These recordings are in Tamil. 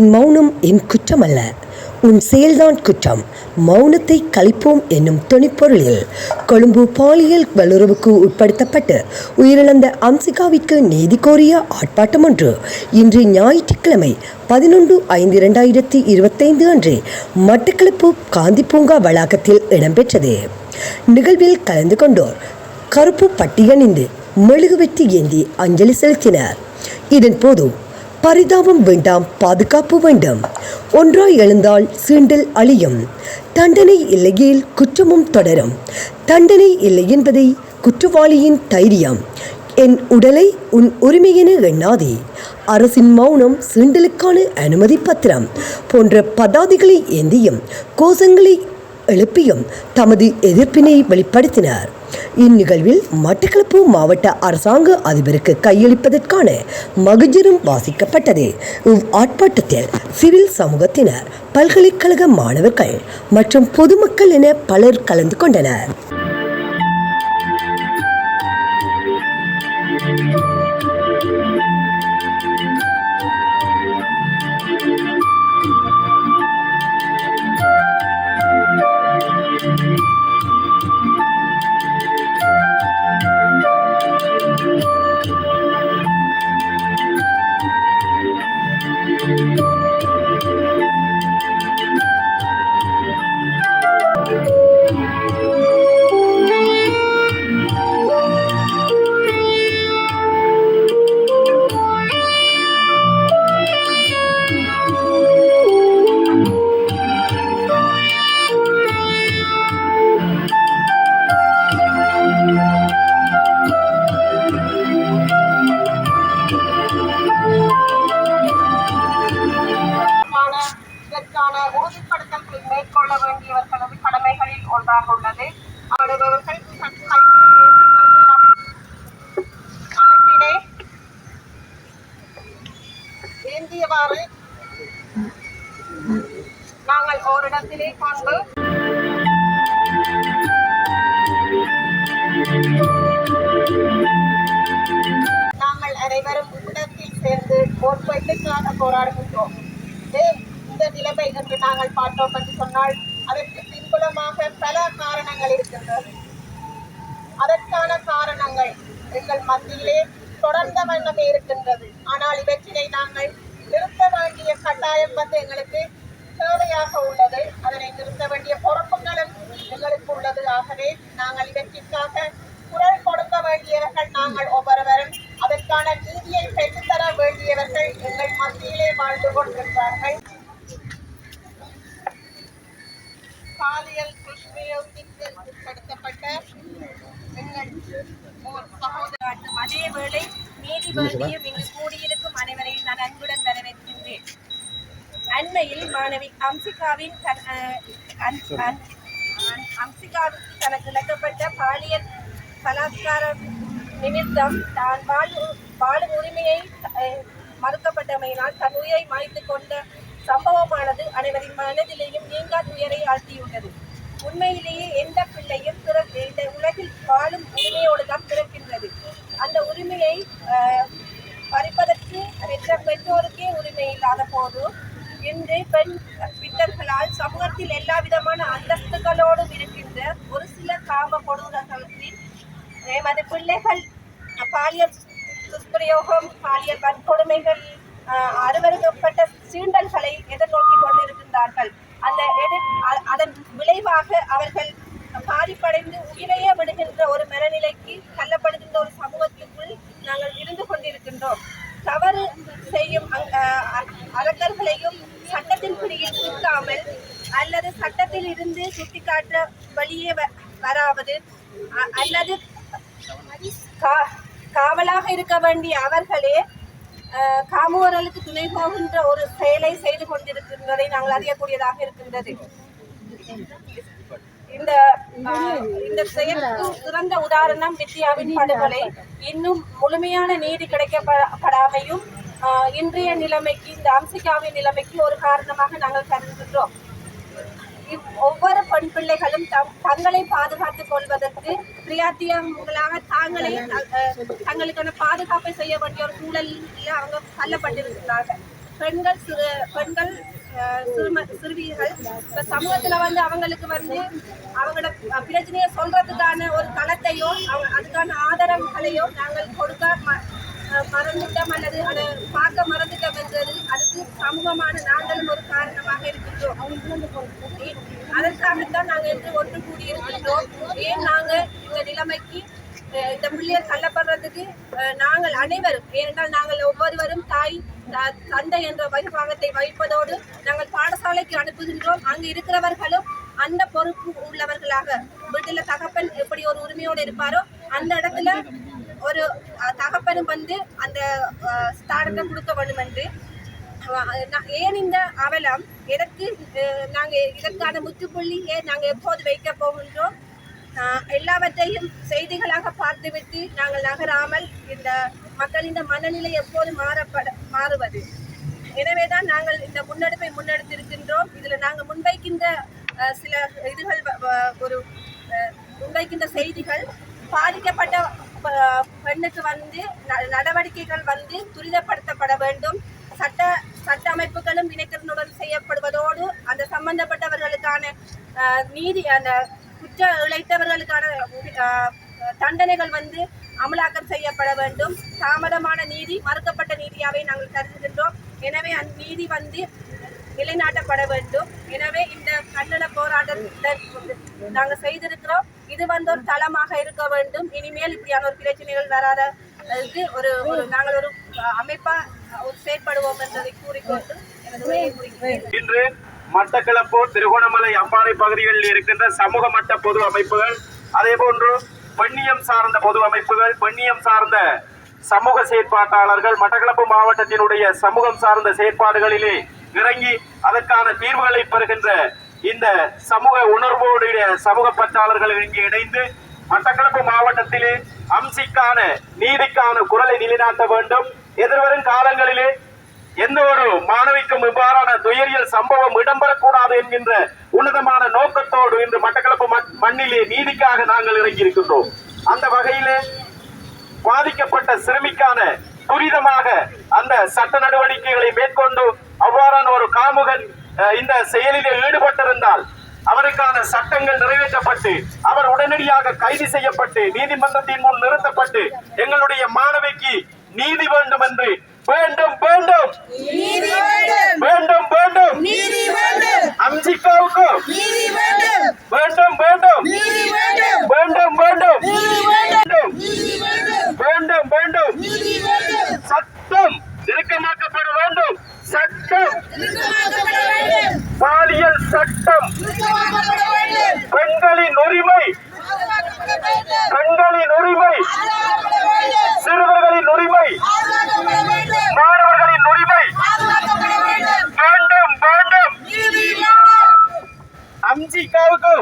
என் மௌனம் என் குற்றமல்ல உன் செயல்தான் குற்றம். மௌனத்தை கழிப்போம் என்னும் துணிப்பொருளில் கொழும்பு பாலியல் வல்லுறவுக்கு உட்படுத்தப்பட்டு உயிரிழந்த அம்சிகாவிற்கு நீதி கோரிய ஆர்ப்பாட்டம் ஒன்று இன்று ஞாயிற்றுக்கிழமை பதினொன்று ஐந்து இரண்டாயிரத்தி இருபத்தைந்து அன்று மட்டக்களப்பு காந்தி பூங்கா வளாகத்தில் இடம்பெற்றது. நிகழ்வில் கலந்து கொண்டோர் கருப்பு பட்டியணிந்து மெழுகுவெட்டி ஏந்தி அஞ்சலி செலுத்தினர். இதன் போது பரிதாபம் வேண்டாம் பாதுகாப்பு வேண்டும். ஒன்றாய் எழுந்தால் சீண்டல் அழியும். தண்டனை இல்லையேல் குற்றமும் தொடரும். தண்டனை இல்லை என்பதை குற்றவாளியின் தைரியம். என் உடலை உன் உரிமையென எண்ணாதே. அரசின் மௌனம் சீண்டலுக்கான அனுமதி பத்திரம் போன்ற பதாதிகளை ஏந்தியும் கோஷங்களை எழுப்பியும் தமது எதிர்ப்பினை வெளிப்படுத்தினார். இந்நிகழ்வில் மட்டக்களப்பு மாவட்ட அரசாங்க அதிபருக்கு கையளிப்பதற்கான மகிஜரும் வாசிக்கப்பட்டது. இவ் ஆர்ப்பாட்டத்தில் சிவில் சமூகத்தினர் பல்கலைக்கழக மாணவர்கள் மற்றும் பொதுமக்கள் என பலர் கலந்து கொண்டனர். ஏந்தியவாறு நாங்கள் ஓரிடத்திலே கொண்டு நாங்கள் அனைவரும் இவ்விடத்தில் சேர்ந்து ஓர் பெண்ணுக்காக போராடுகின்றோம். இந்த நிலைமை என்று நாங்கள் பார்த்தோம் என்று சொன்னால் அதற்கு பின்புலமாக பல காரணங்கள் இருக்கின்றது. அதற்கான காரணங்கள் எங்கள் மத்தியிலே தொடர்ந்த வண்ணமே இருக்கின்றது. ஆனால் இவற்றினை நாங்கள் நிறுத்த வேண்டிய கட்டாயம் வந்து எங்களுக்கு தேவையாக உள்ளது. அதனை நிறுத்த வேண்டிய பொறுப்புகளும் எங்களுக்கு உள்ளது. ஆகவே நாங்கள் இவற்றிற்காக குரல் கொடுக்க வேண்டியவர்கள் நாங்கள் ஒவ்வொருவரும் அதற்கான நீதியை பெற்றுத்தர வேண்டியவர்கள் எங்கள் மத்தியிலே வாழ்ந்து கொண்டிருக்கிறார்கள். பாலியல் துஷ்பிரயோகத்திற்கு உட்படுத்தப்பட்ட எங்கள் ஓர் அதேவேளை நீதிபதியும் எங்களுக்கு அண்மையில் மாணவி அம்சிகாவின் அம்சிகாவுக்கு தனக்கு இழக்கப்பட்ட பாலியல் பலாத்காரம் நிமித்தம் தான் வாழும் வாழும் உரிமையை மறுக்கப்பட்டமையினால் தன் உயிரை மாய்த்து கொண்ட சம்பவமானது அனைவரின் மனதிலேயும் நீங்கா துயரை ஆழ்த்தியுள்ளது. உண்மையிலேயே எந்த பிள்ளையும் பிறகு இந்த உலகில் வாழும் உரிமையோடு தான் பிறக்கின்றது. அந்த உரிமையை பறிப்பதற்கு பெற்ற பெற்றோருக்கே உரிமை இல்லாத போது இன்று பெண் பித்தர்களால் சமூகத்தில் எல்லா விதமான அந்தஸ்துகளோடும் இருக்கின்ற ஒரு சில காம கொடூரர்களின் எமது பிள்ளைகள் பாலியல் துஷ்பிரயோகம் பாலியல் வன்கொடுமைகள் அருவருக்கப்பட்ட சீண்டல்களை எதிர்நோக்கி கொண்டிருக்கின்றார்கள். அந்த எதிர் அதன் விளைவாக அவர்கள் பாதிப்படைந்து உயிரையே அல்லது சட்டத்தில் இருந்து சுட்டிக்காட்ட வழியே வ- வராவது அல்லது காவலாக இருக்க வேண்டிய அவர்களே காமோரலுக்கு துணை போகின்ற ஒரு செயலை செய்து கொண்டிருக்கின்றதை நாங்கள் அறியக்கூடியதாக இருக்கின்றது. இந்த இந்த செயலுக்கு சிறந்த உதாரணம் வித்யாவின் படுகொலை. இன்னும் முழுமையான நீதி கிடைக்கப்படாமையும் இன்றைய நிலைமைக்கு இந்த அம்சிகாவின் நிலைமைக்கு ஒரு காரணமாக நாங்கள் கருதுகின்றோம். ஒவ்வொரு பெண் பிள்ளைகளும் தம் தங்களை பாதுகாத்துக் கொள்வதற்கு பிரியாத்தியங்களாக தாங்களே அஹ், தங்களுக்கான பாதுகாப்பை செய்ய வேண்டிய ஒரு சூழலில் அவங்க தள்ளப்பட்டிருக்கிறார்கள். பெண்கள் சிறு பெண்கள் சிறும சிறுமிகள் இப்போ சமூகத்துல வந்து அவங்களுக்கு வந்து அவங்களோட பிரச்சனையை சொல்றதுக்கான ஒரு தளத்தையோ அவங்க அதுக்கான ஆதரவுகளையோ நாங்கள் கொடுக்க ம- மறந்துட்டோம் அல்லது அதை பார்க்க மறந்துட்டோம் என்றது அதுக்கு சமூகமான நாங்களும் ஒரு காரணமாக இருக்கின்றோம் அதற்காகத்தான் நாங்கள் இன்று ஒன்று கூடியிருக்கின்றோம்? ஏன் நாங்கள் இந்த நிலைமைக்கு இந்த பிள்ளையர் தள்ளப்படுறதுக்கு நாங்கள் அனைவரும் ஏனென்றால் நாங்கள் ஒவ்வொருவரும் தாய் த- தந்தை என்ற வைபாகத்தை வைப்பதோடு நாங்கள் பாடசாலைக்கு அனுப்புகின்றோம். அங்கு இருக்கிறவர்களும் அந்த பொறுப்பு உள்ளவர்களாக வீட்டில் தகப்பன் எப்படி ஒரு உரிமையோடு இருப்பாரோ அந்த இடத்துல ஒரு தகப்பனும் வந்து அந்த ஸ்தானத்தை கொடுக்க வேண்டும் என்று ஏன் இந்த அவலம்? எதற்கு நாங்கள் இதற்கான முற்றுப்புள்ளியே நாங்கள் எப்போது வைக்க போகின்றோம்? எல்லாவற்றையும் செய்திகளாக பார்த்துவிட்டு நாங்கள் நகராமல் இந்த மக்களின் இந்த மனநிலை எப்போது மாறப்பட மாறுவது? எனவே தான் நாங்கள் இந்த முன்னெடுப்பை முன்னெடுத்திருக்கின்றோம். இதில் நாங்கள் முன்வைக்கின்ற சில இதுகள் வ- ஒரு முன்வைக்கின்ற செய்திகள் பாதிக்கப்பட்ட ப- பெண்ணுக்கு வந்து ந- நடவடிக்கைகள் வந்து துரிதப்படுத்தப்பட வேண்டும். சட்ட சட்ட அமைப்புகளும் இணைக்கனுடன் செய்யப்படுவதோடு அந்த சம்பந்தப்பட்டவர்களுக்கான நீதி அந்த குற்ற இழைத்தவர்களுக்கான தண்டனைகள் வந்து அமலாக்கம் செய்யப்பட வேண்டும். தாமதமான நீதி மறுக்கப்பட்ட நீதியாகவே நாங்கள் கருதுகின்றோம் எனவே அந்த நீதி வந்து நிலைநாட்டப்பட வேண்டும். எனவே இந்த கண்டன போராட்டத்தை நாங்கள் செய்திருக்கிறோம். இது வந்து ஒரு தளமாக இருக்க வேண்டும். இனிமேல் இப்படியான ஒரு பிரச்சனைகள் வராத ஒரு நாங்கள் ஒரு செயற்படுவோம் என்பதை கூறிக்கொண்டு இன்று மட்டக்களப்பு திருகோணமலை அம்பாறை பகுதிகளில் இருக்கின்ற சமூக மட்ட பொது அமைப்புகள் அதே போன்று பெண்ணியம் சார்ந்த பொது அமைப்புகள் பெண்ணியம் சார்ந்த சமூக செயற்பாட்டாளர்கள் மட்டக்களப்பு மாவட்டத்தினுடைய சமூகம் சார்ந்த செயற்பாடுகளிலே இறங்கி அதற்கான தீர்வுகளை பெறுகின்ற இந்த சமூக உணர்வோடைய சமூக பற்றாளர்கள் இங்கே இணைந்து மட்டக்களப்பு மாவட்டத்திலே அம்சிக்கான நீதிக்கான குரலை நிலைநாட்ட வேண்டும். எதிர்வரும் காலங்களிலே எந்த ஒரு மாணவிக்கும் இவ்வாறான துயரியல் சம்பவம் இடம்பெறக்கூடாது என்கின்ற உன்னதமான நோக்கத்தோடு இன்று மட்டக்களப்பு மண்- மண்ணிலே நீதிக்காக நாங்கள் இறங்கியிருக்கின்றோம். அந்த வகையிலே பாதிக்கப்பட்ட சிறுமிக்கான துரிதமாக அந்த சட்ட நடவடிக்கைகளை மேற்கொண்டு அவ்வாறான ஒரு காமுகன் இந்த செயலிலே ஈடுபட்டிருந்தால் அவருக்கான சட்டங்கள் நிறைவேற்றப்பட்டு அவர் உடனடியாக கைது செய்யப்பட்டு நீதிமன்றத்தின் முன் நிறுத்தப்பட்டு எங்களுடைய மாணவிக்கு நீதி வேண்டும் என்று வேண்டும். வேண்டும் வேண்டும். வேண்டும். அம்சிகாவுக்கு வேண்டும். வேண்டும் வேண்டும். வேண்டும். வேண்டும் வேண்டும். சட்டம் இறுக்கமாக்கப்பட வேண்டும். சட்டம் பாலியல் சட்டம். பெண்களின் உரிமை. பெண்களின் உரிமை சிறுவர்களின் உரிமை மாணவர்களின் உரிமை வேண்டும் வேண்டும் அம்சிகாவுக்கு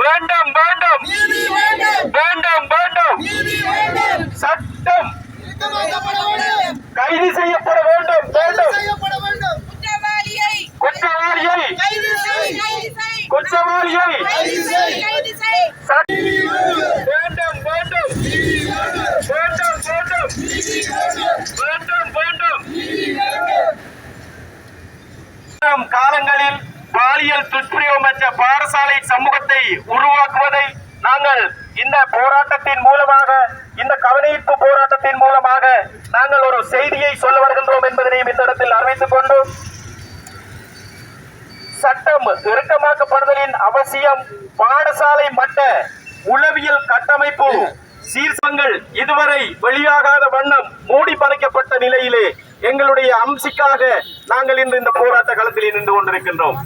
வேண்டும் வேண்டும் வேண்டும் வேண்டும் சட்டம் கைது செய்யப்பட வேண்டும் வேண்டும் குற்றவாளியை குற்றவாளியை கைது செய் கைது செய் குற்றவாளியை கைது செய் கைது செய் சட்- வேண்டும் வேண்டும் வேண்டும் வேண்டும் வேண்டும் வேண்டும் வரும் காலங்களில் பாலியல் துஷ்பிரயோகமற்ற பாடசாலை சமூகத்தை உருவாக்குவதை நாங்கள் இந்த போராட்டத்தின் மூலமாக இந்த கவனஈர்ப்பு போராட்டத்தின் மூலமாக நாங்கள் ஒரு செய்தியை சொல்ல வருகின்றோம் என்பதனையும் இந்த இடத்தில் அறிவித்துக் கொண்டு சட்டம் இறுக்கமாக்கப்படுதலின் அவசியம் பாடசாலை மட்ட உளவியல் கட்டமைப்பு சீர்சங்கள் இதுவரை வெளியாகாத வண்ணம் மூடி பறைக்கப்பட்ட நிலையிலே எங்களுடைய அம்சிக்காக நாங்கள் இன்று இந்த போராட்ட களத்தில் நின்று கொண்டிருக்கின்றோம்.